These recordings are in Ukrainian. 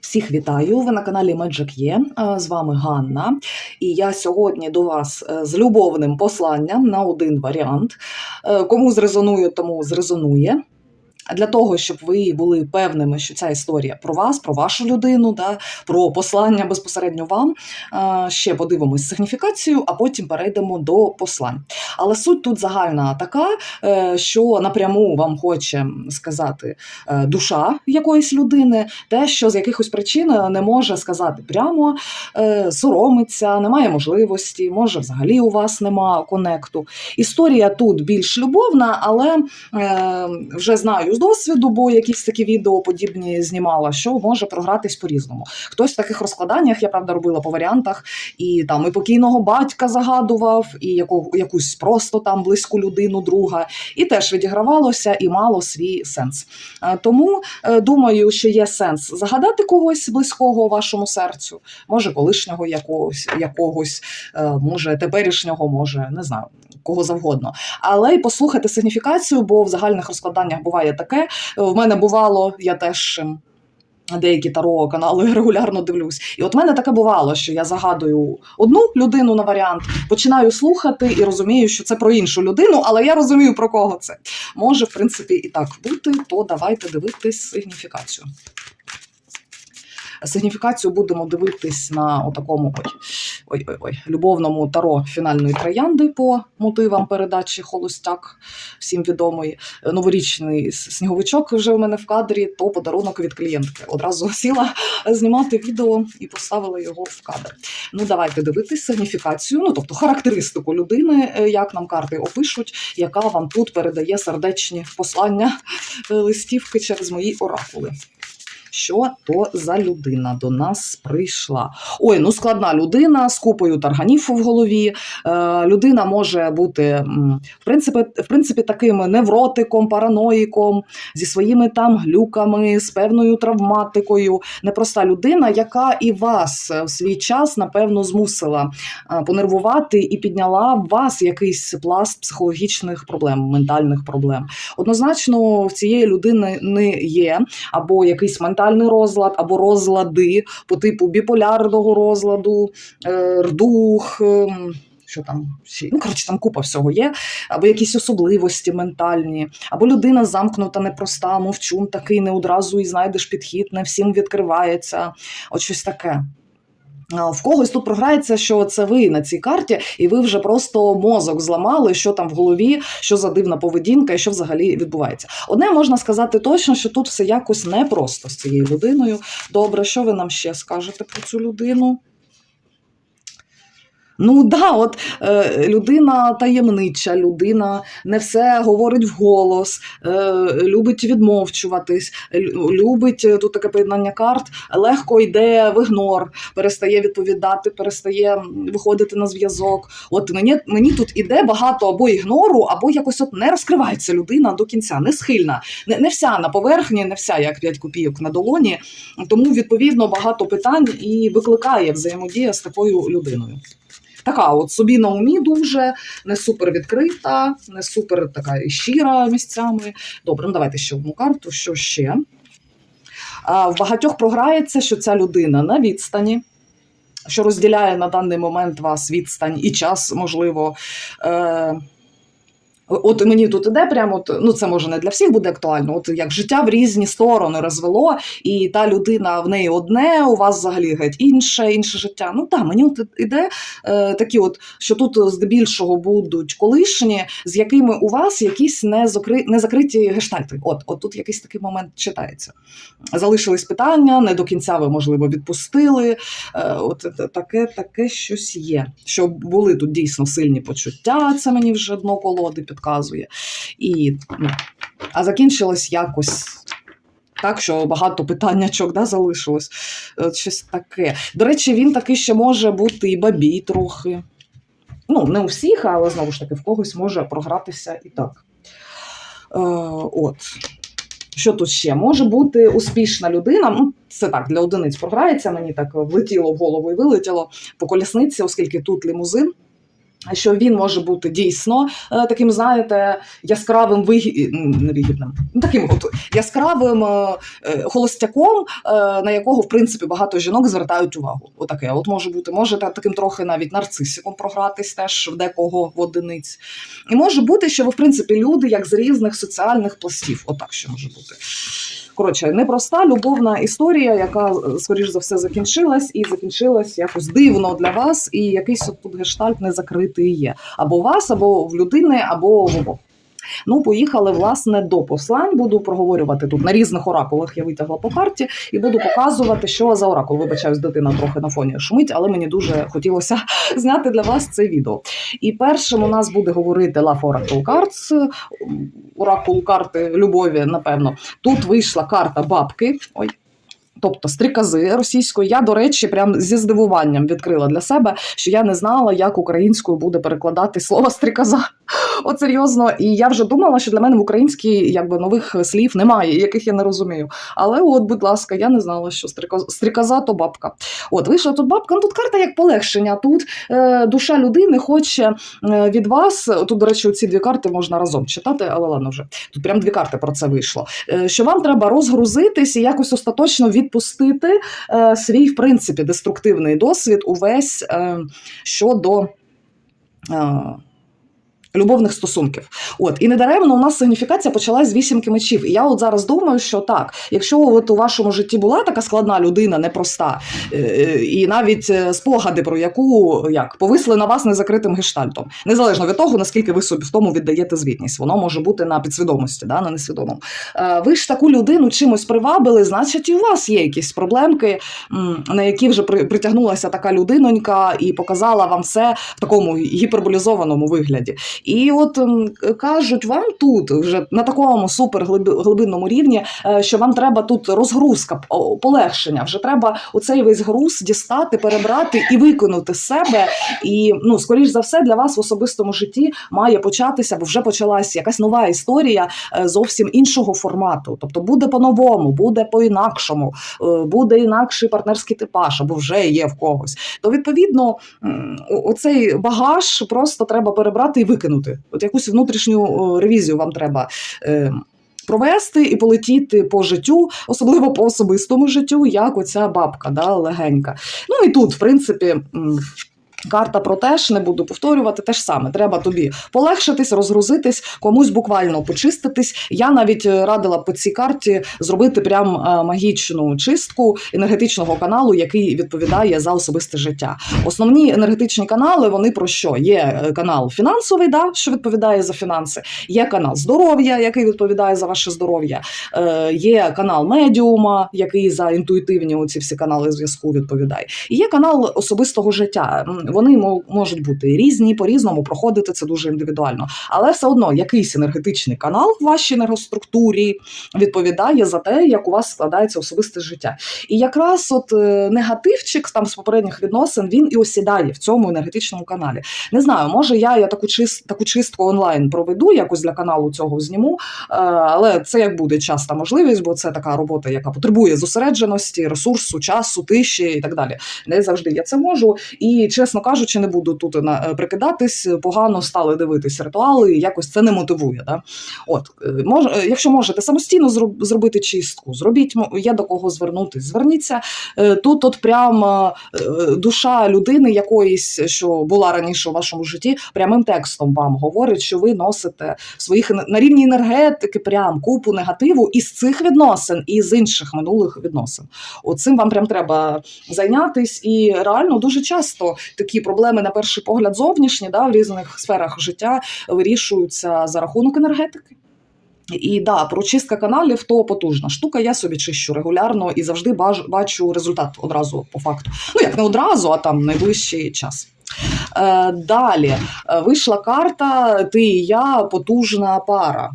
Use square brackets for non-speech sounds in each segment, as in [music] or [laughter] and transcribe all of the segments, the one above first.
Всіх вітаю! Ви на каналі Magic є. З вами Ганна. І я сьогодні до вас е, з любовним посланням на один варіант. Е, Кому зрезонує, тому зрезонує. Для того, щоб ви були певними, що ця історія про вас, про вашу людину, да, про послання безпосередньо вам. е, Ще подивимось сигніфікацію, а потім перейдемо до послань. Але суть тут загальна така, е, що напряму вам хоче сказати е, душа якоїсь людини, те, що з якихось причин не може сказати прямо, е, соромиться, немає можливості, може, взагалі у вас нема конекту. Історія тут більш любовна, але е, вже знаю досвіду, бо якісь такі відео подібні знімала, що може програтись по-різному. Хтось в таких розкладаннях, я правда робила по варіантах, і там і покійного батька загадував, і яку, якусь просто там близьку людину, друга, і теж відігравалося і мало свій сенс. Е, Тому е, думаю, що є сенс загадати когось близького вашому серцю, може колишнього якогось, якогось е, може теперішнього, може не знаю. Кого завгодно, але й послухати сигніфікацію, бо в загальних розкладаннях буває таке. В мене бувало, я теж ем, деякі таро канали [laughs] регулярно дивлюсь. І от в мене таке бувало, що я загадую одну людину на варіант, починаю слухати і розумію, що це про іншу людину, але я розумію про кого це. Може, в принципі, і так бути, то давайте дивитись сигніфікацію. Сигніфікацію будемо дивитись на отакому ой, ой, ой, ой, любовному таро фінальної троянди по мотивам передачі Холостяк, всім відомий. Новорічний сніговичок вже в мене в кадрі, то подарунок від клієнтки. Одразу [laughs] сіла знімати відео і поставила його в кадр. Ну, давайте дивитись сигніфікацію, ну тобто характеристику людини, е, як нам карти опишуть, яка вам тут передає сердечні послання е, листівки через мої оракули. Що то за людина до нас прийшла? Ой, ну складна людина з купою тарганів в голові. Е, людина може бути в принципі, в принципі таким невротиком, параноїком, зі своїми там глюками, з певною травматикою. Непроста людина, яка і вас в свій час, напевно, змусила е, понервувати і підняла в вас якийсь пласт психологічних проблем, ментальних проблем. Однозначно, в цієї людини не є або якийсь ментальний розлад, або розлади по типу біполярного розладу, е, рдух. ем, Що там? Ну, коротше, там купа всього є, або якісь особливості ментальні, або людина замкнута, непроста, мовчун такий, не одразу і знайдеш підхід, не всім відкривається. От щось таке. В когось тут програється, що це ви на цій карті, і ви вже просто мозок зламали, що там в голові, що за дивна поведінка і що взагалі відбувається. Одне можна сказати точно, що тут все якось непросто з цією людиною. Добре, що ви нам ще скажете про цю людину? Ну да, от е, людина таємнича, людина не все говорить вголос, е, любить відмовчуватись, любить е, тут таке поєднання карт, легко йде в ігнор, перестає відповідати, перестає виходити на зв'язок. От мені, мені тут іде багато або ігнору, або якось от не розкривається людина до кінця, не схильна, не, не вся на поверхні, не вся як 5 копійок на долоні. Тому відповідно багато питань і викликає взаємодія з такою людиною. Така от собі на умі дуже, не супер відкрита, не супер така і щира місцями. Добре, ну давайте ще одну карту. Що ще? А, в багатьох програється, що ця людина на відстані, що розділяє на даний момент вас відстань і час, можливо. Е, От мені тут іде прямо, от, ну це може не для всіх буде актуально. От як життя в різні сторони розвело, і та людина в неї одне, у вас взагалі геть інше, інше життя. Ну так, мені от іде е, такі, от що тут здебільшого будуть колишні, з якими у вас якісь незакри... незакриті гештальти. От, от тут якийсь такий момент читається. Залишились питання, не до кінця ви, можливо, відпустили. Е, от таке, таке щось є. Що були тут дійсно сильні почуття, це мені вже дно колоди підказує. І, ну, а закінчилось якось. Так, що багато питаннячок да, залишилось. От щось таке. До речі, він такий ще може бути і бабій трохи. Ну, не у всіх, але знову ж таки, в когось може програтися і так. Е, от. Що тут ще? Може бути успішна людина. Ну, це так, для одиниць програється, мені так влетіло в голову і вилетіло по колісниці, оскільки тут лімузин. Що він може бути дійсно е, таким, знаєте, яскравим вигі... ну, таким от яскравим е, е, холостяком, на якого в принципі багато жінок звертають увагу. Отаке, от може бути, може та- таким трохи навіть нарцисиком програтись теж в декого в одиниць. І може бути, що ви, в принципі, люди як з різних соціальних пластів. Отак ще може бути. Коротше, непроста любовна історія, яка скоріш за все закінчилась, і закінчилась якось дивно для вас, і якийсь тут гештальт не закритий є. Або у вас, або в людини, або в обох. Ну, поїхали власне до послань. Буду проговорювати тут на різних оракулах. Я витягла по карті і буду показувати, що за оракул. Вибачаюсь, дитина трохи на фоні шумить, але мені дуже хотілося [laughs] зняти для вас це відео. І першим у нас буде говорити Love Oracle Cards, оракул карти любові, напевно. Тут вийшла карта бабки. Ой. Тобто стрікази російською. Я, до речі, прям зі здивуванням відкрила для себе, що я не знала, як українською буде перекладати слово стріказа. От серйозно. І я вже думала, що для мене в українській якби нових слів немає, яких я не розумію. Але от, будь ласка, я не знала, що стрікоза, стріказа то бабка. От вийшла тут бабка. Ну тут карта як полегшення. Тут е, душа людини хоче е, від вас. Тут, до речі, ці дві карти можна разом читати, але ладно вже. Тут прям дві карти про це вийшло. Е, що вам треба розгрузитись і якось остаточно відпустити е, свій, в принципі, деструктивний досвід увесь е, щодо. Е, Любовних стосунків, от і недаремно у нас сигніфікація почалась з вісімки мечів. І я от зараз думаю, що так, якщо от у вашому житті була така складна людина, непроста, е, е, і навіть е, спогади, про яку як повисли на вас незакритим гештальтом, незалежно від того, наскільки ви собі в тому віддаєте звітність, воно може бути на підсвідомості, да, на несвідомому. Ви ж таку людину чимось привабили, значить, і у вас є якісь проблемки, на які вже при- притягнулася така людинонька і показала вам все в такому гіперболізованому вигляді. І от кажуть вам тут, вже на такому суперглибинному рівні, е, що вам треба тут розгрузка, полегшення. Вже треба оцей весь груз дістати, перебрати і виконати з себе. І ну, скоріш за все, для вас в особистому житті має початися, бо вже почалась якась нова історія е, зовсім іншого формату. Тобто буде по-новому, буде по-інакшому, е, буде інакший партнерський типаж, або вже є в когось. То відповідно, оцей багаж просто треба перебрати і викинути. От якусь внутрішню ревізію вам треба. Е, Провести і полетіти по життю, особливо по особистому життю, як оця бабка, да, легенька. Ну і тут, в принципі, карта про теж не буду повторювати. Те ж саме. Треба тобі полегшитись, розгрузитись, комусь буквально почиститись. Я навіть е, радила по цій карті зробити прям е, магічну чистку енергетичного каналу, який відповідає за особисте життя. Основні енергетичні канали вони про що? Є е, канал фінансовий, да, що відповідає за фінанси, є канал здоров'я, який відповідає за ваше здоров'я, е, є канал медіума, який за інтуїтивні оці всі канали зв'язку відповідає. І є канал особистого життя. Вони можуть бути різні, по-різному проходити це дуже індивідуально. Але все одно якийсь енергетичний канал в вашій енергоструктурі відповідає за те, як у вас складається особисте життя. І якраз от е, негативчик там з попередніх відносин він і осідає в цьому енергетичному каналі. Не знаю, може я, я таку чис, таку чистку онлайн проведу, якось для каналу цього зніму. Е, але це як буде часта можливість, бо це така робота, яка потребує зосередженості, ресурсу, часу, тиші і так далі. Не завжди я це можу. І чесно кажучи, не буду тут на е, прикидатись. Погано стали дивитись ритуали, і якось це не мотивує. Да? От е, мож, е, якщо можете самостійно зробити чистку, зробіть є до кого звернутись. Зверніться Е, тут, от прям е, е, душа людини якоїсь, що була раніше у вашому житті, прямим текстом вам говорить, що ви носите своїх на рівні енергетики прям купу негативу із цих відносин і з інших минулих відносин. Оцим вам прям треба зайнятись, і реально дуже часто такі проблеми на перший погляд зовнішні, да, в різних сферах життя вирішуються за рахунок енергетики. І да, прочистка каналів то потужна штука. Я собі чищу регулярно і завжди бачу результат одразу по факту. Ну як не одразу, а там найближчий час. Е, далі е, вийшла карта Ти і я потужна пара.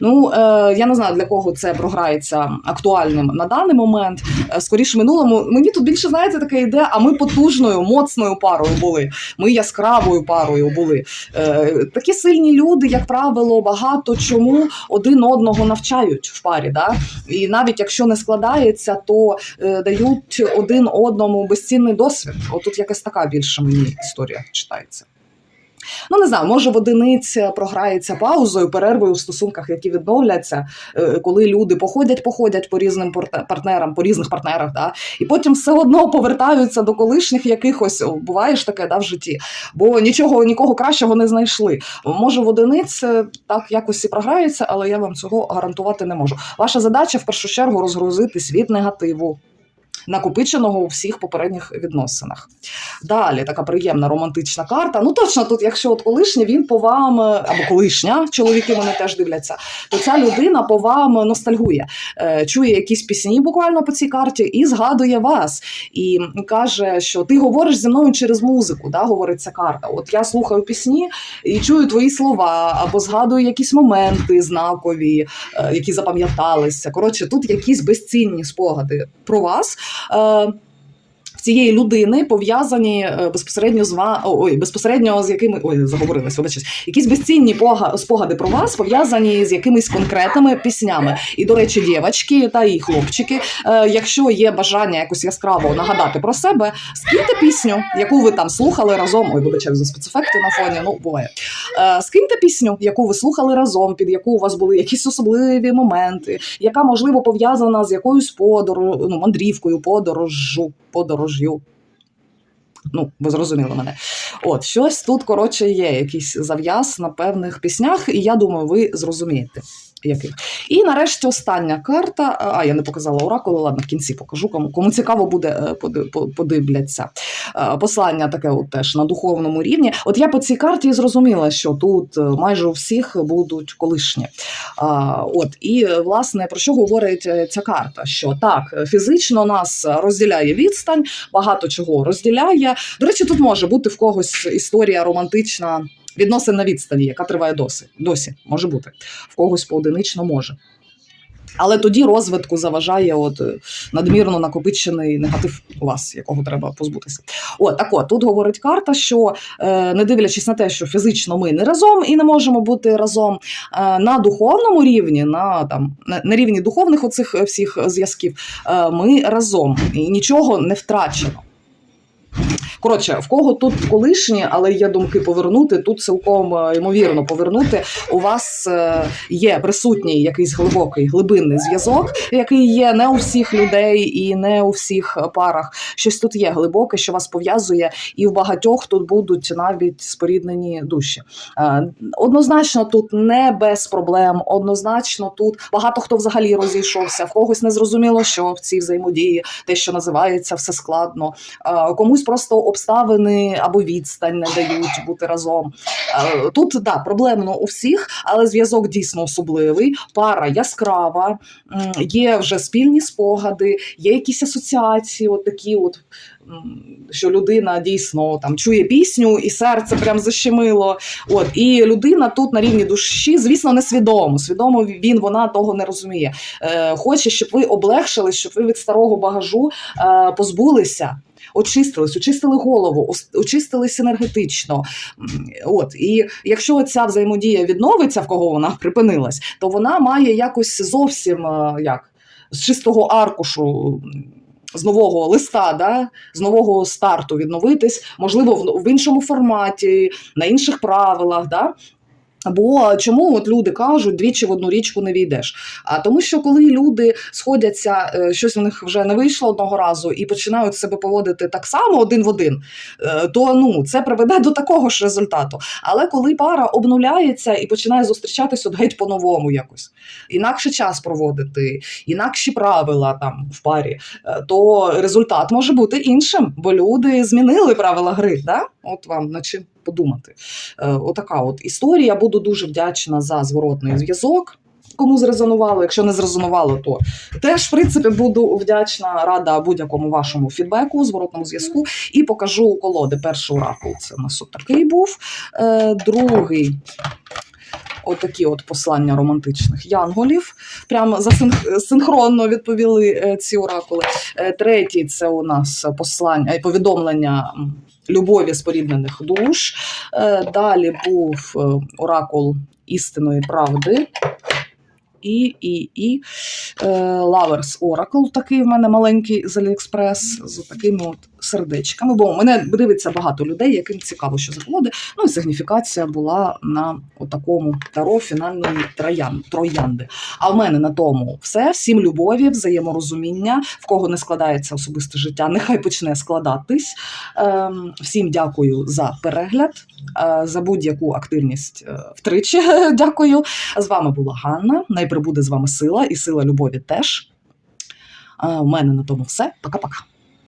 Ну, е, я не знаю, для кого це програється актуальним на даний момент. Е, скоріше минулому. Мені тут більше знаєте таке йде, а ми потужною, моцною парою були. Ми яскравою парою були. Е, такі сильні люди, як правило, багато чому один одного навчають в парі. Да? І навіть якщо не складається, то дають один одному безцінний досвід. Отут якась така більше мені історія читається. Ну, не знаю, може в одиниць програється паузою, перервою в стосунках, які відновляться, е, коли люди походять, походять по різним партнерам, по різних партнерах, да, і потім все одно повертаються до колишніх якихось. О, Буває ж таке да, в житті, бо нічого нікого кращого не знайшли. Може, в одиниць е, так якось і програється, але я вам цього гарантувати не можу. Ваша задача в першу чергу розгрузитись від негативу. Накопиченого у всіх попередніх відносинах. Далі така приємна романтична карта. Ну точно тут, якщо от колишній, він по вам, е, або колишня, чоловіки мене теж дивляться, то ця людина по вам ностальгує, е, чує якісь пісні буквально по цій карті і згадує вас. І каже, що ти говориш зі мною через музику, да, говорить ця карта. От я слухаю пісні і чую твої слова, або згадую якісь моменти знакові, е, які запам'яталися. Коротше, тут якісь безцінні спогади про вас. Е, в цієї людини пов'язані е, безпосередньо з ва... ой, безпосередньо з якими ой, заговорилась, вибачте, якісь безцінні пога- спогади про вас пов'язані з якимись конкретними піснями. І, до речі, дівчатки та і хлопчики, е, якщо є бажання якось яскраво нагадати про себе, скиньте пісню, яку ви там слухали разом. Ой, вибачаю за спецефекти на фоні. Ну буває. Е, скиньте пісню, яку ви слухали разом, під яку у вас були якісь особливі моменти, яка можливо пов'язана з якоюсь подорож, ну, мандрівкою, подорожжю, подорожю. Ну, ви зрозуміли мене. От, щось тут, коротше, є якийсь зав'яз на певних піснях, і я думаю, ви зрозумієте. Яких. І нарешті остання карта. А, я не показала оракули, ладно, в кінці покажу. Кому, кому цікаво буде, е, подивляться. Е, Послання таке от теж на духовному рівні. От я по цій карті зрозуміла, що тут е, майже у всіх будуть колишні. От і власне про що говорить ця карта? Що так, фізично нас розділяє відстань, багато чого розділяє. До речі, тут може бути в когось історія романтична. Відносин на відстані, яка триває досі. Досі може бути. В когось поодинично може. Але тоді розвитку заважає от е, надмірно накопичений негатив у вас, якого треба позбутися. От так от тут говорить карта, що е, не дивлячись на те, що фізично ми не разом і не можемо бути разом, е, на духовному рівні, на там на, рівні духовних оцих всіх зв'язків, ми разом і нічого не втрачено. Коротше, в кого тут колишні, але є думки повернути, тут цілком е, ймовірно повернути. У вас е, є присутній якийсь глибокий глибинний зв'язок, який є не у всіх людей і не у всіх парах. Щось тут є глибоке, що вас пов'язує, і в багатьох тут будуть навіть споріднені душі. Е, Однозначно, тут не без проблем. Однозначно, тут багато хто взагалі розійшовся, в когось не зрозуміло, що в цій взаємодії те, що називається, все складно. Комусь просто обставини або відстань не дають бути разом. Е, Тут да, проблемно у всіх, але зв'язок дійсно особливий. Пара яскрава, є вже спільні спогади, є якісь асоціації, от такі, от що людина дійсно там чує пісню, і серце прям защемило. От і людина тут на рівні душі, звісно, несвідомо. Свідомо він вона того не розуміє. Е, Хоче, щоб ви облегшили, щоб ви від старого багажу е, позбулися. Очистились, очистили голову, очистились енергетично. От і якщо ця взаємодія відновиться, в кого вона припинилась, то вона має якось зовсім е, як з чистого аркушу. З нового листа, да, з нового старту відновитись, можливо, в, в іншому форматі, на інших правилах. Да? Бо чому от люди кажуть, двічі в одну річку не війдеш? А тому, що коли люди сходяться, е, щось у них вже не вийшло одного разу і починають себе поводити так само один в один, е, то ну це приведе до такого ж результату. Але коли пара обнуляється і починає зустрічатись от геть по-новому якось, інакше час проводити, інакші правила там в парі, е, то результат може бути іншим, бо люди змінили правила гри. Да? От вам над чим подумати. Е, Отака от історія. Буду дуже вдячна за зворотний зв'язок. Кому зрезонувало, якщо не зрезонувало, то теж в принципі буду вдячна, рада будь-якому вашому фідбеку, зворотному зв'язку. І покажу колоди. Перший оракул це у нас от такий був. Е, другий. Отакі от послання романтичних янголів. Прямо синхронно відповіли е, ці оракули. Третій це у нас послання повідомлення любові споріднених душ. Е, Далі був е, оракул істинної правди. І, і, і е, Lovers Oracle, такий в мене маленький з Аліекспрес, з такими от сердечками, бо мене дивиться багато людей, яким цікаво, що за колоди. Ну і сигніфікація була на такому таро фінальної троян, троянди. А в мене на тому все. Всім любові, взаєморозуміння. В кого не складається особисте життя, нехай почне складатись. Ем, всім дякую за перегляд, е, за будь-яку активність е, втричі. [laughs] Дякую. З вами була Ганна. Найприбуде з вами сила і сила любові теж. У мене на тому все. Пока-пока.